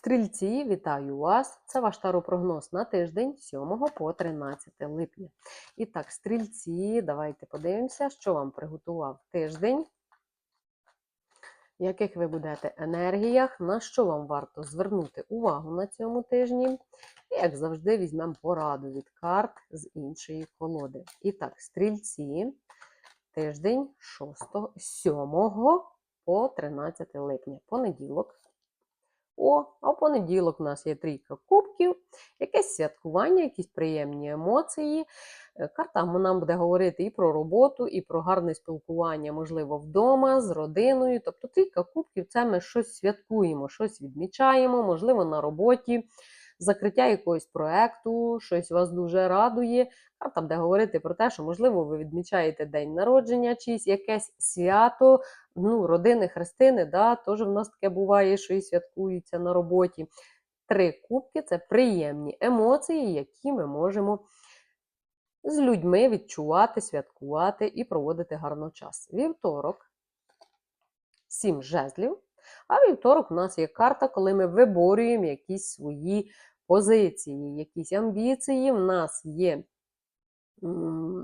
Стрільці, вітаю вас! Це ваш таропрогноз на тиждень 7 по 13 липня. І так, стрільці, давайте подивимося, що вам приготував тиждень, в яких ви будете енергіях, на що вам варто звернути увагу на цьому тижні. І, як завжди, візьмемо пораду від карт з іншої колоди. І так, стрільці, тиждень 6, 7 по 13 липня, понеділок. О, а в понеділок у нас є трійка кубків, якесь святкування, якісь приємні емоції. Е, Карта нам буде говорити і про роботу, і про гарне спілкування, можливо, вдома, з родиною. Тобто трійка кубків це ми щось святкуємо, щось відмічаємо, можливо, на роботі, закриття якогось проекту, щось вас дуже радує. Карта буде говорити про те, що, можливо, ви відмічаєте день народження, чиїсь якесь свято, ну, родини, хрестини, да, теж в нас таке буває, що і святкуються на роботі. Три кубки це приємні емоції, які ми можемо з людьми відчувати, святкувати і проводити гарно час. Вівторок, сім жезлів. А вівторок у нас є карта, коли ми виборюємо якісь свої позиції, якісь амбіції. В нас є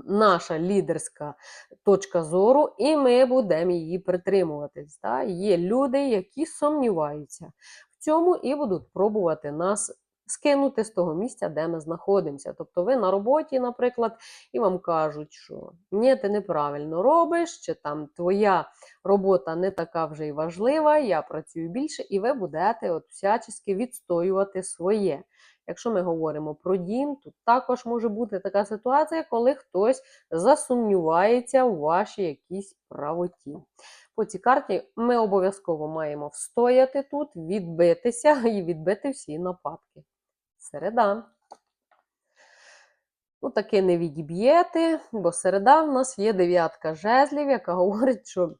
наша лідерська точка зору, і ми будемо її притримуватись. Да? Є люди, які сумніваються в цьому і будуть пробувати нас скинути з того місця, де ми знаходимося. Тобто ви на роботі, наприклад, і вам кажуть, що ні, ти неправильно робиш, чи там твоя робота не така вже й важлива, я працюю більше, і ви будете от всячески відстоювати своє. Якщо ми говоримо про дім, тут також може бути така ситуація, коли хтось засумнівається у вашій якійсь правоті. По цій карті ми обов'язково маємо встояти тут, відбитися і відбити всі нападки. Середа. Ну, таки не відіб'єте, бо середа в нас є дев'ятка жезлів, яка говорить, що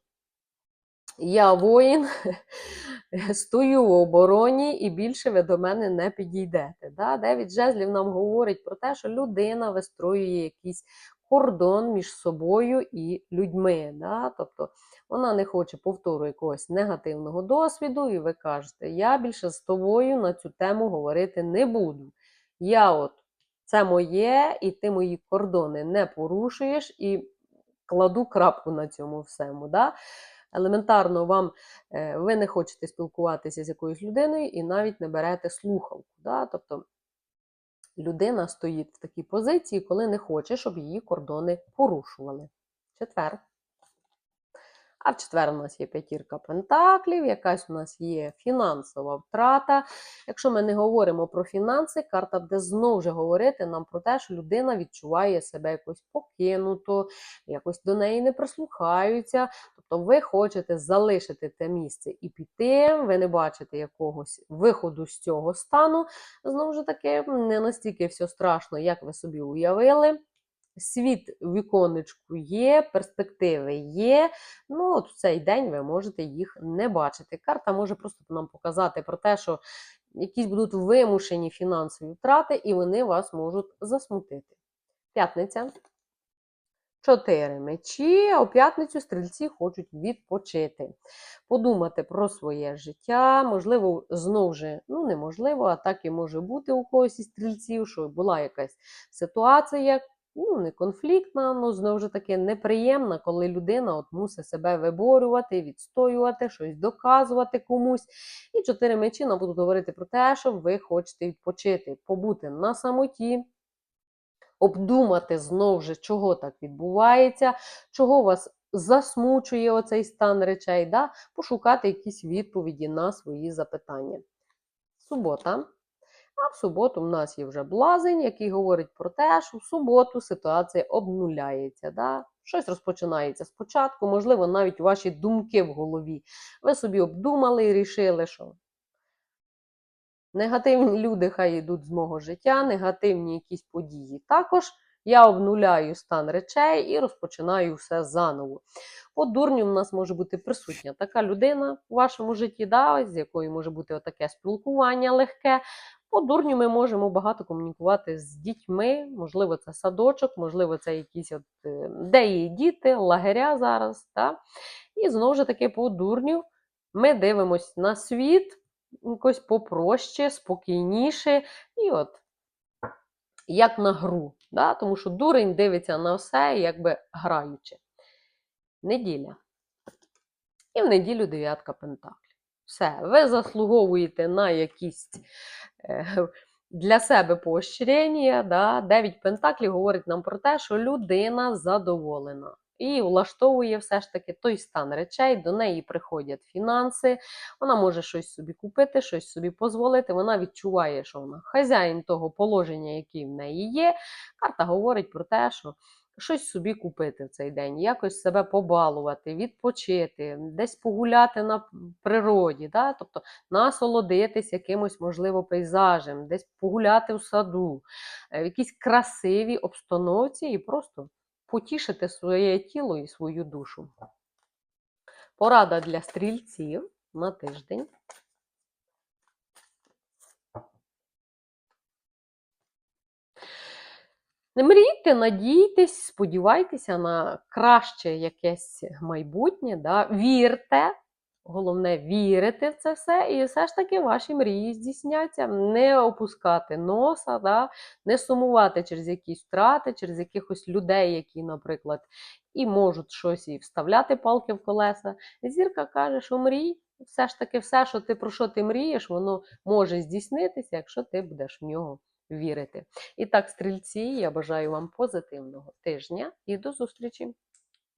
я воїн, стою в обороні і більше ви до мене не підійдете. Да? Дев'ять жезлів нам говорить про те, що людина вистроює якийсь кордон між собою і людьми. Да? Тобто вона не хоче повтору якогось негативного досвіду, і ви кажете, я більше з тобою на цю тему говорити не буду. Я от це моє, і ти мої кордони не порушуєш, і кладу крапку на цьому всьому. Да? Елементарно, вам е, ви не хочете спілкуватися з якоюсь людиною і навіть не берете слухавку. Да? Тобто людина стоїть в такій позиції, коли не хоче, щоб її кордони порушували. Четвер. А в четвер у нас є п'ятірка пентаклів, якась у нас є фінансова втрата. Якщо ми не говоримо про фінанси, карта буде знову ж говорити нам про те, що людина відчуває себе якось покинуто, якось до неї не прислухаються. Тобто ви хочете залишити те місце і піти, ви не бачите якогось виходу з цього стану. Знову ж таки, не настільки все страшно, як ви собі уявили. Світ віконечку є, перспективи є. Ну, от в цей день ви можете їх не бачити. Карта може просто нам показати про те, що якісь будуть вимушені фінансові втрати, і вони вас можуть засмутити. П'ятниця. Чотири мечі, а у п'ятницю стрільці хочуть відпочити, подумати про своє життя. Можливо, знову ж, ну неможливо, а так і може бути у когось із стрільців, що була якась ситуація, ну, не конфліктна, але знову ж таки неприємна, коли людина от мусить себе виборювати, відстоювати, щось доказувати комусь. І чотири мечі нам будуть говорити про те, що ви хочете відпочити, побути на самоті. Обдумати знову ж, чого так відбувається, чого вас засмучує оцей стан речей, да? пошукати якісь відповіді на свої запитання. Субота. А в суботу в нас є вже блазень, який говорить про те, що в суботу ситуація обнуляється. Да? Щось розпочинається спочатку, можливо, навіть ваші думки в голові. Ви собі обдумали і рішили, що негативні люди хай йдуть з мого життя, негативні якісь події. Також я обнуляю стан речей і розпочинаю все заново. По дурню в нас може бути присутня така людина у вашому житті, да, з якою може бути таке спілкування легке. По дурню ми можемо багато комунікувати з дітьми, можливо, це садочок, можливо, це якісь от, е, де є діти, лагеря зараз. Да? І знову ж таки, по дурню ми дивимося на світ якось попроще, спокійніше. І от як на гру. Да? Тому що дурень дивиться на все, якби граючи. Неділя. І в неділю дев'ятка пентаклів. Все, ви заслуговуєте на якісь е, для себе поощрення. Да? Дев'ять пентаклів говорить нам про те, що людина задоволена. І влаштовує все ж таки той стан речей, до неї приходять фінанси, вона може щось собі купити, щось собі дозволити. Вона відчуває, що вона хазяїн того положення, яке в неї є. Карта говорить про те, що щось собі купити в цей день, якось себе побалувати, відпочити, десь погуляти на природі, да? тобто насолодитись якимось, можливо, пейзажем, десь погуляти в саду, е, в якійсь красивій обстановці і просто потішити своє тіло і свою душу. Порада для стрільців на тиждень. Не мрійте, надійтесь, сподівайтеся на краще якесь майбутнє, да? вірте. Головне вірити в це все, і все ж таки ваші мрії здійсняться. Не опускати носа, да? не сумувати через якісь втрати, через якихось людей, які, наприклад, і можуть щось і вставляти палки в колеса. Зірка каже, що мрій, все ж таки, все, що ти про що ти мрієш, воно може здійснитися, якщо ти будеш в нього вірити. І так, стрільці, я бажаю вам позитивного тижня і до зустрічі!